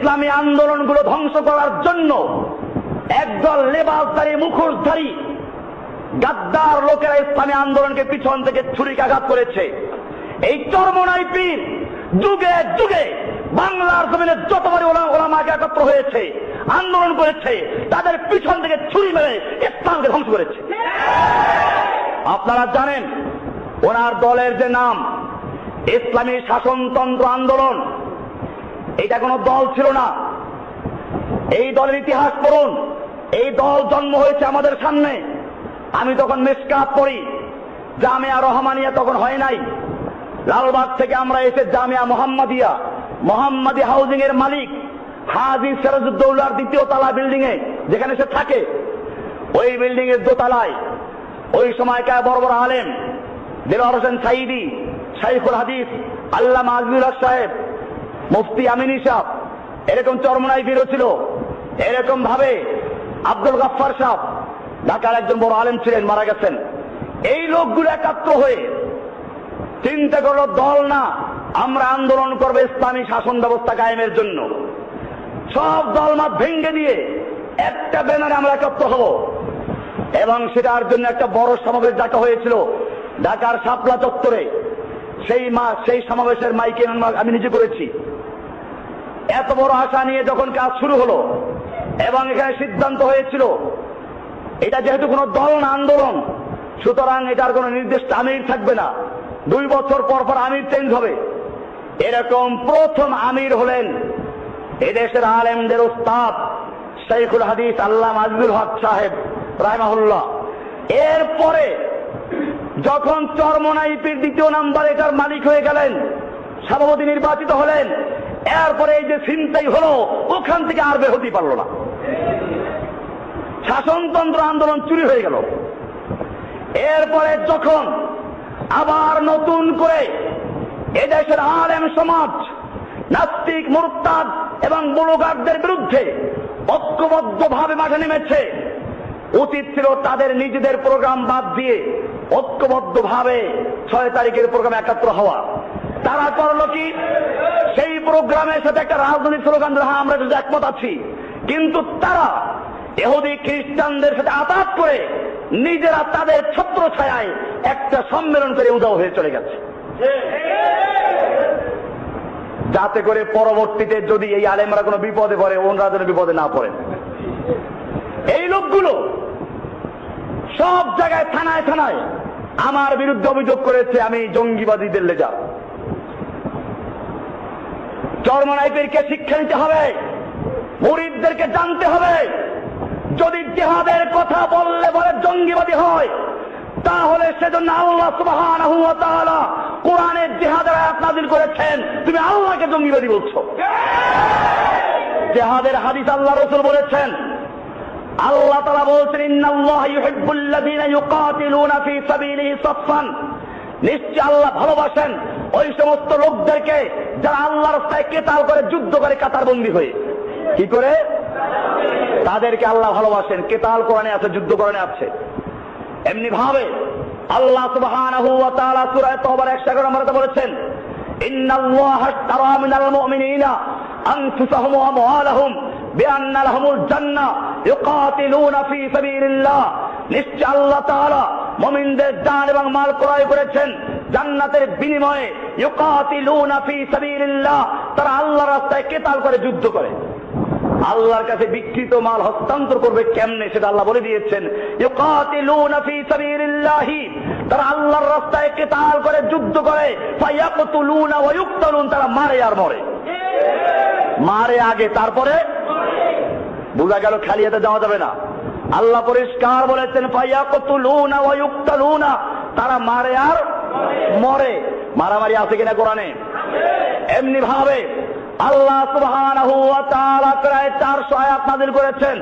ইসলামী আন্দোলনগুলো ধ্বংস করার জন্য একদল লেবাসধারী মুখোশধারী গাদ্দার লোকেরা ইসলামী আন্দোলনকে পিছন থেকে ছুরিকাঘাত করেছে। এই চরমনাই পীর যুগে যুগে বাংলার জমিনে যতবারই ওলা- ওলামাকে একত্র হয়েছে, আন্দোলন করেছে, তাদের পিছন থেকে ছুরি মেরে ইসলামকে ধ্বংস করেছে। আপনারা জানেন, ওনার দলের যে নাম, ইসলামী শাসনতন্ত্র আন্দোলন এটা কোনো দল ছিল না। এই দলের ইতিহাস পড়ুন। এই দল জন্ম হয়েছে আমাদের সামনে। আমি তখন মেসকাপ পড়ি। জামিয়া রহমানিয়া তখন হয় নাই। লালবাগ থেকে আমরা এসে জামিয়া মোহাম্মদিয়া, মোহাম্মদী হাউজিং এর মালিক হাজি সিরাজউদ্দৌলার দ্বিতীয় তালা বিল্ডিং এ, যেখানে সে থাকে। ওই বিল্ডিং এর দোতলায় ওই সময়কার বড় বড় আলেম দেলোয়ার হোসেন সাইদি শাইখুল হাদিস আল্লাহ হক সাহেব মুফতি আমিনী সাহ এরকম চরমনাই বীরও ছিল। এরকম ভাবে আব্দুল গাফফার সাহ ঢাকার একজন বড় আলেম ছিলেন, মারা গেছেন। এই লোকগুলো একাত্র হয়ে চিন্তা করল, দল না, আমরা আন্দোলন করব ইসলামী শাসন ব্যবস্থা কায়েমের জন্য। সব দল দলমাত ভেঙ্গে দিয়ে একটা ব্যানারে আমরা একত্র হব। এবং সেটার জন্য একটা বড় সমাবেশ ডাকা হয়েছিল, ঢাকার শাপলা চত্বরে। সেই মা, সেই সমাবেশের মাইকে আমি নিজে করেছি। এত বড় আশা নিয়ে যখন কাজ শুরু হলো এবং এখানে সিদ্ধান্ত হয়েছিল, এটা যেহেতু কোনো দল না আন্দোলন, সুতরাং এটার কোনো নির্দিষ্ট আমির থাকবে না। দুই বছর পর পর আমির চেঞ্জ হবে। এরকম প্রথম আমির হলেন এদেশের আলেমদের উস্তাদ শেখুল হাদিস আল্লাহ মাজুল হক সাহেব, রাহমাহুল্লাহ। এরপরে যখন চরমনাইপির দ্বিতীয় নাম্বার এটার মালিক হয়ে গেলেন, সভাপতি নির্বাচিত হলেন এরপরে এই যে চিন্তাই হলো, ওখান থেকে আর বের হতেই পারল না। শাসনতন্ত্র আন্দোলন চুরি হয়ে গেল। এরপরে যখন আবার নতুন করে এদেশের আলেম সমাজ, নাস্তিক, মুরতাদ এবং বুড়োগারদের বিরুদ্ধে ঐক্যবদ্ধ ভাবে মাঠে নেমেছে, উচিত ছিল তাদের নিজেদের প্রোগ্রাম বাদ দিয়ে ঐক্যবদ্ধ ভাবে ছয় তারিখের প্রোগ্রাম একাত্র হওয়া। তারা করল কি? সেই প্রোগ্রামের সাথে একটা রাজনৈতিক স্লোগান হ্যাঁ আমরা যদি একমত আছি। কিন্তু তারা এহুদি খ্রিস্টানদের সাথে আতাত করে নিজেরা তাদের ছত্র ছায়ায় একটা সম্মেলন করে উদাও হয়ে চলে গেছে। যাতে করে পরবর্তীতে যদি এই আলেমরা কোনো বিপদে পড়ে, ওনরা যেন বিপদে না পড়েন এই লোকগুলো সব জায়গায় থানায় থানায় আমার বিরুদ্ধে অভিযোগ করেছে, আমি জঙ্গিবাদীদের লেজা চর্মনাইপেরকে শিক্ষা নিতে হবে। মুরিদদেরকে জানতে হবে। যদি জেহাদের কথা বললে বলে জঙ্গিবাদী হয়, তাহলে সেজন্য আল্লাহ তাআলা কোরআনের জেহাদের আয়াত নাযিল করেছেন। তুমি আল্লাহকে জঙ্গিবাদী বলছো। জেহাদের হাদিস আল্লাহ রাসূল বলেছেন, আল্লাহ তাআলা বলছেন, ইন্নাল্লাহ ইউহিব্বুল্লাযীনা ইউকাতিলুনা ফী সাবিলিহি সাফফান। নিশ্চয় আল্লাহ ভালোবাসেন ওই সমস্ত লোকদেরকে যারা আল্লাহর কেতাল করে যুদ্ধ করে কাতারবন্দি হয়ে। কি করে? তাদেরকে আল্লাহ ভালোবাসেন। কেতাল কোরআনে আছে, যুদ্ধ কোরআনে আছে। এমনি ভাবে আল্লাহ তওবার 111 নম্বরে বলেছেন নিশ্চয় আল্লাহ তাআলা মুমিনদের জান এবং মাল ক্রয় করেছেন। জান্নাতের বিনিময়ে তারা আল্লাহর রাস্তায় কেতাল করে যুদ্ধ করে। আল্লাহর কাছে বিকৃত মাল হস্তান্তর করবে কেমনে সেটা আল্লাহ বলে দিয়েছেন। তারা আল্লাহর রাস্তায় কেতাল করে যুদ্ধ করে। তারা মারে আর মরে। মারে আগে, তারপরে বোঝা গেল খালি হাতে যাওয়া যাবে না। আল্লাহ পরিষ্কার বলেছেন ফাইয়া ফায়াকতুলুনা ওয়া ইউক্তালুনা, তারা মারে আর মরে, মারামারি আছে কিনা কোরআনে? এমনি ভাবে আল্লাহ তাআলা প্রায় 400 আয়াত নাযিল করেছেন।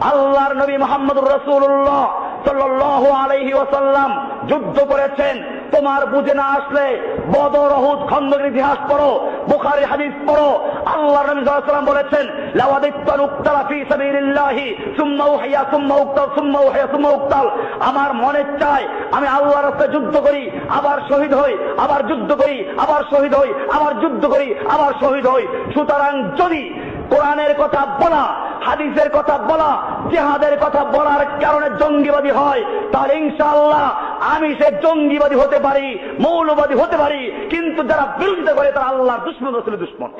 আল্লাহর নবী মোহাম্মদ রাসূলুল্লাহ সাল্লাল্লাহু আলাইহি ওসাল্লাম যুদ্ধ করেছেন। তোমার বুঝে না আসলে বদর অহুদ খন্দকের ইতিহাস পড়ো, বুখারী হাদিস পড়ো। আল্লাহ নবী ওয়াসাল্লাম বলেছেন লাওয়াদিত্তান উক্তালা ফি সাবিলিল্লাহি, সুম্মা উহিয়া, সুম্মা উক্তাল, সুম্মা উহিয়া, সুম্মা উক্তাল। আমার মনে চায়, আমি আল্লাহর রাস্তায় যুদ্ধ করি, আবার শহীদ হই, আবার যুদ্ধ করি, আবার শহীদ হই, আবার যুদ্ধ করি, আবার শহীদ হই। সুতরাং যদি কোরআনের কথা বলা, হাদিসের কথা বলা, জেহাদের কথা বলার কারণে জঙ্গিবাদী হয়, তাহলে ইনশাআল্লাহ আমি সে জঙ্গিবাদী হতে পারি, মৌলবাদী হতে পারি, কিন্তু যারা বিরোধিতা করে তারা আল্লাহর দুশ্মন, রসুলের দুশ্মন।